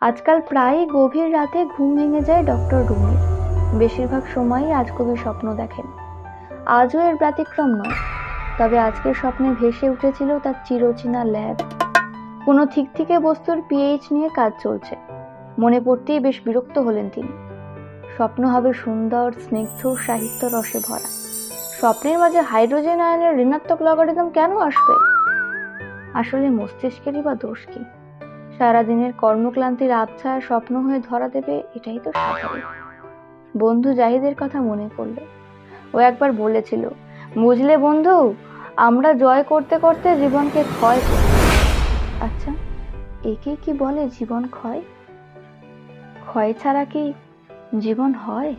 আজকাল প্রায়ই গভীর রাতে ঘুম ভেঙে যায় ডক্টর রুমির বেশিরভাগ সময়ই আজকবি স্বপ্ন দেখেন। আজও এর ব্যতিক্রম নয়। তবে আজকের স্বপ্নে ভেসে উঠেছিল তার চিরচেনা ল্যাব। কোনো ঠিক থেকে বস্তুর পিএইচ নিয়ে কাজ চলছে। মনে পড়তেই বেশ বিরক্ত হলেন তিনি। স্বপ্ন হবে সুন্দর, স্নিগ্ধ, সাহিত্য রসে ভরা। স্বপ্নের মাঝে হাইড্রোজেন আয়নের ঋণাত্মক লগারিদম কেন আসবে? আসলে মস্তিষ্কেরই বা দোষ কি? সারাদিনের কর্মক্লান্তির আবছা স্বপ্ন হয়ে ধরা দেবে, এটাই তো স্বাভাবিক। বন্ধু জাহিদের কথা মনে পড়ল। ও একবার বলেছিল, বুঝলে বন্ধু, আমরা জয় করতে করতে জীবনকে ক্ষয় করি। আচ্ছা একে কি বলে জীবন ক্ষয়? ক্ষয় ছাড়া কি জীবন হয়?